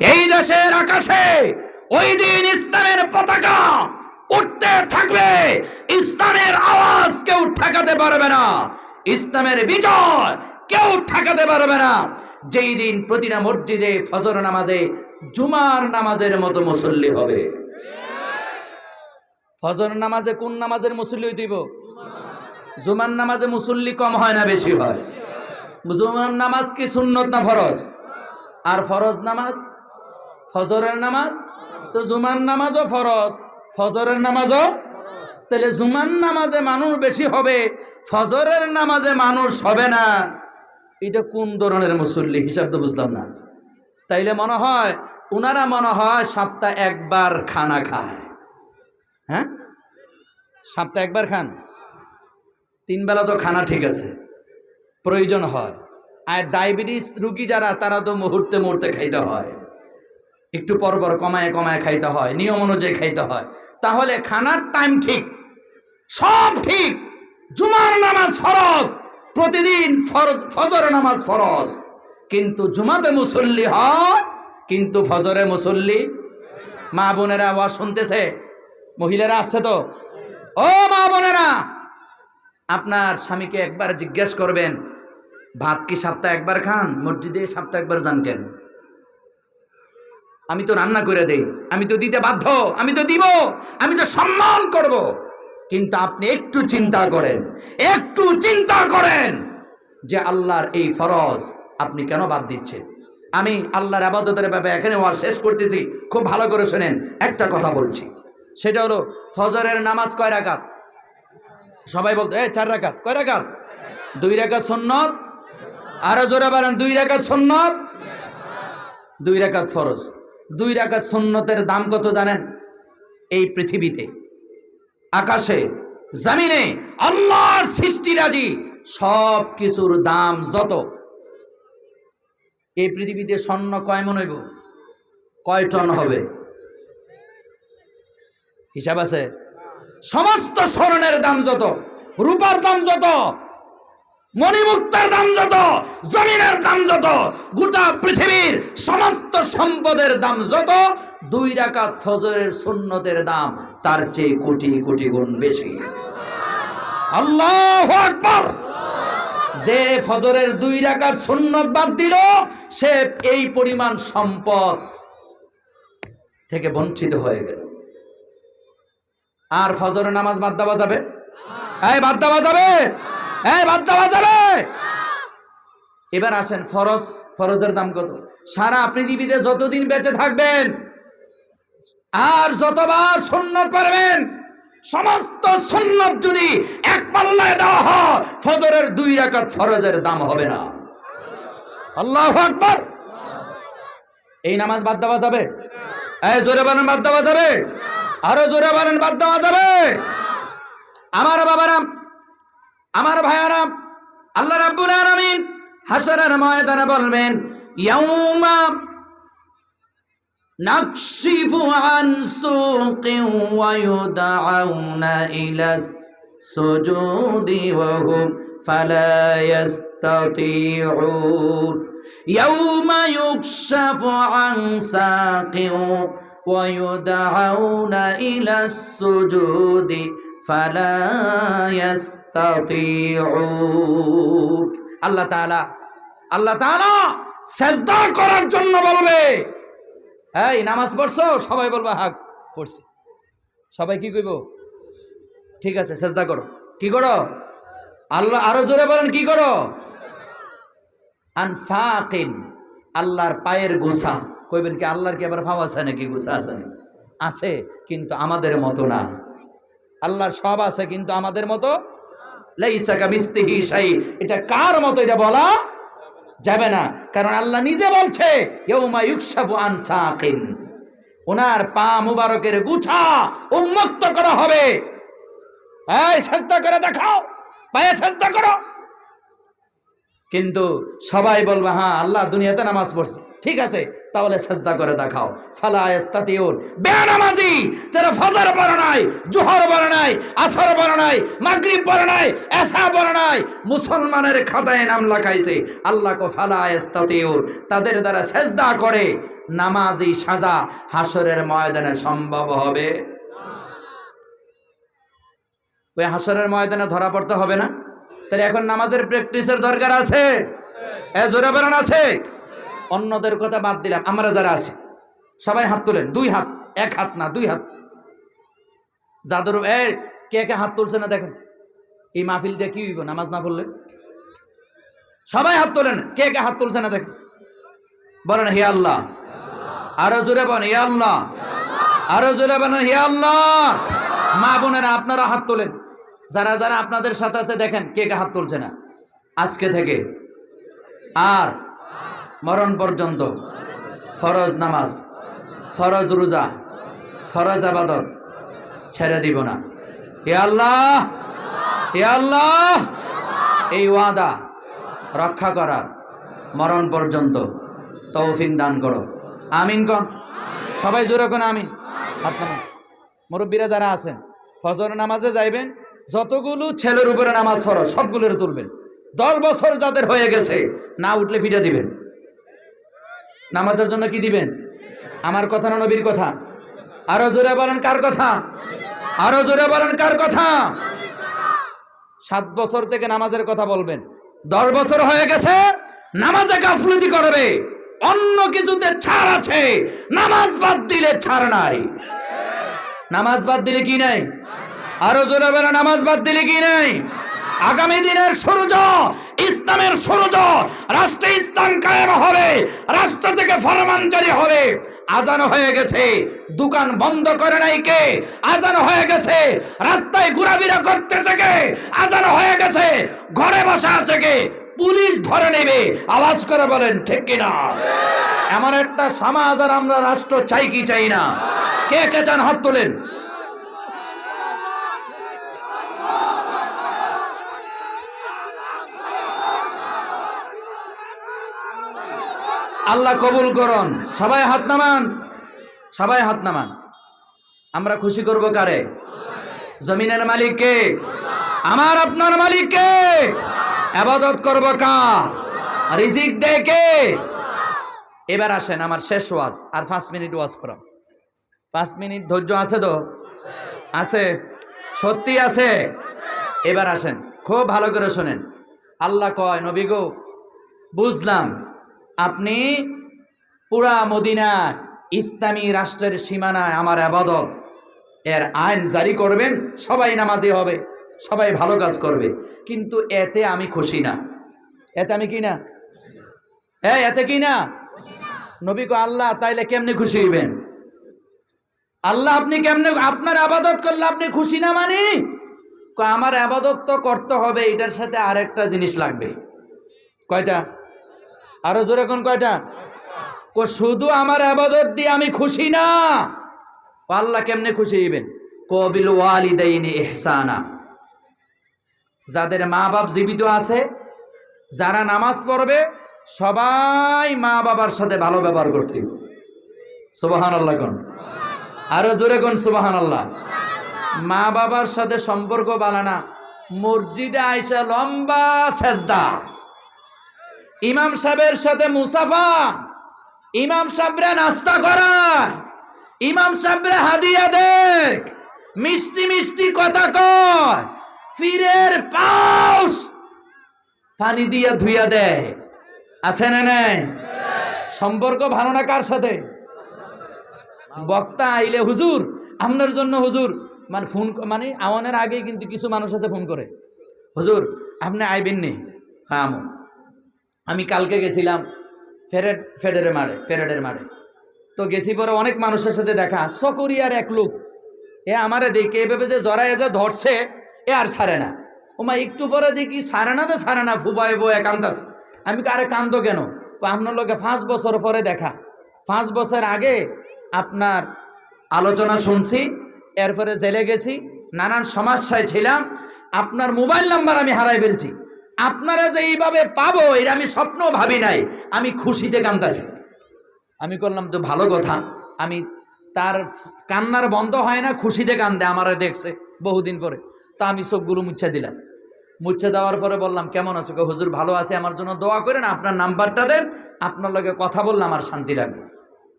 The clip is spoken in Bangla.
এই দেশের আকাশে ওই দিন ইসলামের পতাকা উঠতে থাকবে। ইসলামের আওয়াজ কেউ ঠেকাতে পারবে না। ইসলামের বিজয় কেউ ঠেকাতে পারবে না। যেই দিন প্রতিটা মসজিদে ফজর নামাজে, জুমার নামাজের মতো মুসল্লি হবে। ফজর নামাজে কোন নামাজের মুসল্লি হইতেইব জুমার নামাজে মুসল্লি কম হয় না বেশি হয়। জুমার নামাজ কি সুন্নত না ফরজ? আর ফরজ নামাজ ফজরের নামাজ? তো জুমার নামাজও ফরজ। ফজরের নামাজও? তাহলে জুমার নামাজে মানুষ বেশি হবে, ফজরের নামাজে মানুষ হবে না। এটা কোন ধরনের মুসল্লি হিসাব তো বুঝলাম না। তাইলে মনে হয় ওনারা মনে হয় সপ্তাহে একবার খানা খায়। হ্যাঁ? সপ্তাহে একবার খান? তিন বেলা তো খানা ঠিক আছে। প্রয়োজন হয়। আর ডায়াবেটিস রুগী যারা, তারা তো মুহূর্তে মুহূর্তে খাইতে হয়। একটু পর পর কমায় কমায় খাইতে হয়, নিয়ম অনুযায়ী খাইতে হয়। তাহলে খানার টাইম ঠিক, সব ঠিক। জুমার নামাজ ফরজ, প্রতিদিন ফজর নামাজ ফরজ। কিন্তু জুমাতে মুসল্লি হয়, কিন্তু ফজরে মুসল্লি মা বোনেরা আওয়াজ শুনতেছে, মহিলারা আসছে তো? ও মা বোনেরা, আপনার স্বামীকে একবার জিজ্ঞেস করবেন, ভাত কি সপ্তাহে একবার খান, মসজিদে সপ্তাহে একবার যান কেন? আমি তো রান্না করে দেই, আমি তো দিতে বাধ্য, আমি তো দিব, আমি তো সম্মান করব। কিন্তু আপনি একটু চিন্তা করেন, একটু চিন্তা করেন যে আল্লাহর এই ফরজ আপনি কেন বাদ দিচ্ছেন? আমি আল্লাহর আবাদতের ব্যাপারে এখানে ওয়ার শেষ করতেছি, খুব ভালো করে শোনেন, একটা কথা বলছি। সেটা হলো, ফজরের নামাজ কয় রাকাত? সবাই বলতো, এ, চার রাকাত, কয় রাকাত? দুই রাকাত সন্নত? আরও জোরে বলেন, দুই রাকাত সন্নত? দুই রাকাত ফরজ। দুই রাকাত সন্ন্যতের দাম কত জানেন? এই পৃথিবীতে। আকাশে, জামিনে, আল্লাহর সৃষ্টিরাজি সব কিছুর দাম যত। এই পৃথিবীতে স্বর্ণ কয় মন হইব? কয় টন হবে? হিসাব আছে? সমস্ত স্বর্ণের দাম যত, রূপার দাম যত মণিমুক্তার দাম যত, জমিনের দাম যত, গোটা পৃথিবীর সমস্ত সম্পদের দাম যত, দুই রাকাত ফজরের সুন্নতের দাম তার চেয়ে কোটি কোটি গুণ বেশি। আল্লাহ আকবার! যে ফজরের দুই রাকাত সুন্নত বাদ দিল, সে এই পরিমাণ সম্পদ থেকে বঞ্চিত হয়ে গেল। আর ফজরের নামাজ বাদ দেওয়া যাবে? এই বাদ দেওয়া যাবে? এই, বাদ দেওয়া যাবে এবার আসেন, ফরজ, ফরজের দাম কত? সারা পৃথিবীতে যতদিন বেঁচে থাকবেন, আর যতবার সুন্নত পারবেন, সমস্ত সুন্নত যদি এক পাল্লায় দেওয়া হয়, ফজরের দুই রাকাত ফরজের দাম হবে না। আল্লাহ আকবার। এই নামাজ বাদ দেওয়া যাবে? এই, জোরে বলেন, বাদ দেওয়া যাবে? আরও জোরে বলেন, বাদ দেওয়া যাবে? আমার বাবারা আমার ভাইয়ারা, আল্লাহ রাব্বুল আলামিন হাসরের ময়দানে বলবেন, ইয়াউমা নাকশিফু আন সুকিন ওয়া ইউদআউনা ইলা সুজুদি ওয়া হুম ফালা ইয়াউমা ইউকশাফু আন সাকিন ওয়া ইউদআউনা ইলা সুজুদি ফালা ইয়াস্তাতিউন আল্লাহ তাআলা আল্লাহ তাআলা সেজদা করার জন্য বলবে। এই, নামাজ পড়ছো? সবাই বলবা, হাক, পড়ছি। সবাই কি কইব? ঠিক আছে, সেজদা করো। কি করো? আল্লাহ, আরও জোরে বলেন, কি করো? আনসাকিন আল্লাহর পায়ের গোসা কইবেন কি, আল্লাহর কি আবার ফাও আছে নাকি? গোসা আছে। আছে, কিন্তু আমাদের মতো না। আল্লাহর সব আছে, কিন্তু আমাদের মতো এটা কার মতো এটা বলা যাবে না? কারণ আল্লাহ নিজে বলছে ওনার পা মুবারকের গুছা উন্মুক্ত করা হবে। করে দেখাও। পায়ে চেষ্টা করো। কিন্তু সবাই বলবে হ্যাঁ আল্লাহ দুনিয়াতে নামাজ পড়ছে। ঠিক আছে, তাহলে সেজদা করে দেখাও। ফালা ইস্তাতিউন বেনামাজি! যারা ফজর পড়ে নাই, জোহর পড়ে নাই, আসর পড়ে নাই, মাগরিব পড়ে নাই, এশা পড়ে নাই, মুসলমানের খাতায় নাম লেখাইছে, আল্লাহ কো ফালা ইস্তাতিউন তাদের দ্বারা সেজদা করে নামাজি সাজা হাসরের ময়দানে সম্ভব হবে। ওই হাসরের ময়দানে ধরা পড়তে হবে না? তাহলে এখন নামাজের প্র্যাকটিসের দরকার আছে? আছে? অন্যদের কথা বাদ দিলাম, আমরা যারা আছি, সবাই হাত তোলেন, দুই হাত, এক হাত না, দুই হাত। যাদের, এ, কে কে হাত তুলছে না দেখেন? এই মাহফিল দিয়ে কি হইব, নামাজ না পড়লে? সবাই হাত তোলেন, কে কে হাত তুলছে না দেখেন? বলেন, হে আল্লাহ। আরও জোরে বলেন, হে আল্লাহ। আরও জোরে বলেন, হে আল্লাহ। মা বোনেরা, আপনারা হাত তোলেন। যারা যারা আপনাদের সাথে আছে, দেখেন কে কে হাত তুলছে না। আজকে থেকে আর মরণ পর্যন্ত ফরজ নামাজ, ফরজ রোজা, ফরজ আবাদত ছেড়ে দিব না। হে আল্লাহ হে আল্লাহ, এই ওয়াদা রক্ষা করার মরণ পর্যন্ত তৌফিক দান করো। আমিন কন? সবাই জোরে কোন, আমিন। মুরব্বীরা যারা আছেন, ফজর নামাজে যাইবেন যতগুলো ছেলের উপরে নামাজ ফরজ, সবগুলোর তুলবেন। দশ বছর যাদের হয়ে গেছে, না উঠলে ফিরে দিবেন। নামাজের জন্য কি দিবেন? আমার কথা না নবীর কথা? আরও জোরে বলেন, কার কথা? আরও জোরে বলেন, কার কথা? সাত বছর থেকে নামাজের কথা বলবেন। দশ বছর হয়ে গেছে, নামাজে গাফলতি করবে। অন্য কিছুতে ছাড় আছে, নামাজ বাদ দিলে ছাড় নাই। নামাজ বাদ দিলে কি নাই? আরও জোরে বেলা, নামাজ বাদ দিলে কি নাই? আগামী দিনের সূর্য, ইসলামের সূর্য, রাষ্ট্রে ইসলাম কায়েম হবে, রাষ্ট্র থেকে ফরমান জারি হবে। আজান হয়ে গেছে, দোকান বন্ধ করে নাই কে? আজান হয়ে গেছে, রাস্তায় ঘোরাফেরা করতেছে কে? আজান হয়ে গেছে, ঘরে বসা আছে কে? পুলিশ ধরে নেবে, আওয়াজ করে বলেন, ঠিক কিনা? এমন একটা সমাজ আর আমরা রাষ্ট্র চাই কি চাই না? কে কে চান হাত তোলেন? আল্লাহ কবুল করন। সবাই হাত নামান। সবাই হাত নামান। আমরা খুশি করব কারে? জমিনের মালিককে। আমার আপনার মালিককে। আবাদত করব কা রিজিক দে কে? এবার আসেন আমার শেষ ওয়াজ আর পাঁচ মিনিট ওয়াজ করো। পাঁচ মিনিট ধৈর্য আছে তো? আছে। সত্যি আছে? এবার আসেন। খুব ভালো করে শোনেন। আল্লাহ কয়, নবী গো, বুঝলাম। আপনি পুরা মদিনা ইসলামী রাষ্ট্রের সীমানায় আমার আবাদত। এর আইন জারি করবেন, সবাই নামাজি হবে, সবাই ভালো কাজ করবে। কিন্তু এতে আমি খুশি না। এতে আমি কি না? এ, এতে কি না? নবী কো আল্লাহ, তাইলে কেমনে খুশি হইবেন? আল্লাহ, আপনি কেমনে, আপনার আবাদত করলে আপনি খুশি না মানি? আমার আবাদত তো করতে হবে, এটার সাথে আরেকটা জিনিস লাগবে। কয়টা? আরও জোরে কোন কয়টা? কো, শুধু আমার আবাদত দিয়ে আমি খুশি না। ও আল্লাহ কেমনে খুশি হইবেন? কবিল ওয়ালিদাইনি ইহসানা। যাদের মা বাপ জীবিত আছে, যারা নামাজ পড়বে, সবাই মা বাবার সাথে ভালো ব্যবহার করতে সুবাহান আল্লাহ কোন? আরও জোরে কোন সুবাহান আল্লাহ মা বাবার সাথে সম্পর্ক বানানা মসজিদে আইসা লম্বা সেজদা। ইমাম সাহেবের সাথে মুসাফা, ইমাম সাহেবরা নাস্তা করা, ইমাম সাহেবরা হাদিয়া দেখ, মিষ্টি মিষ্টি কথা কয়, ফিরের পাউস পানি দিয়া ধুইয়া দেয়। আছে না নাই? সম্পর্ক ভালো না কার সাথে? বক্তা আইলে হুজুর আপনার জন্য হুজুর মানে ফোন মানে আওয়ানের আগে কিন্তু কিছু মানুষ আছে ফোন করে। হুজুর, আপনি আইবেন নি? হ্যাঁ আমো। আমি কালকে গেছিলাম ফেরেড ফেডের মারে, ফেরেডের মারে। তো গেছি পরে অনেক মানুষের সাথে দেখা। সকরিয়ার এক লোক, এ আমারে দেখে এভাবে যে জড়ায় যে ধরছে, এ আর ছাড়ে না। ওমা একটু পরে দেখি ছাড়ে না তো ছাড়ে না ফুবাই বো একান্ত আছে আমি কারে কান্দ কেন? আপনার লোকে পাঁচ বছর পরে দেখা। পাঁচ বছর আগে আপনার আলোচনা শুনছি, এরপরে জেলে গেছি, নানান সমস্যায় ছিলাম, আপনার মোবাইল নাম্বার আমি হারাই ফেলছি। আপনারা যে এইভাবে পাবো, এটা আমি স্বপ্ন ভাবি নাই। আমি খুশিতে কান্দাছি। আমি করলাম, তো ভালো কথা। আমি তার কান্নার বন্ধ হয় না, খুশিতে কান্দে, আমারে দেখছে বহুদিন পরে। তা আমি চোখগুলো মুচ্ছা দিলাম। মুচ্ছে দেওয়ার পরে বললাম, কেমন আছো? হুজুর ভালো আছে, আমার জন্য দোয়া করেন, আপনার নাম্বারটা দেন, আপনার লগে কথা বললে আমার শান্তি লাগবে।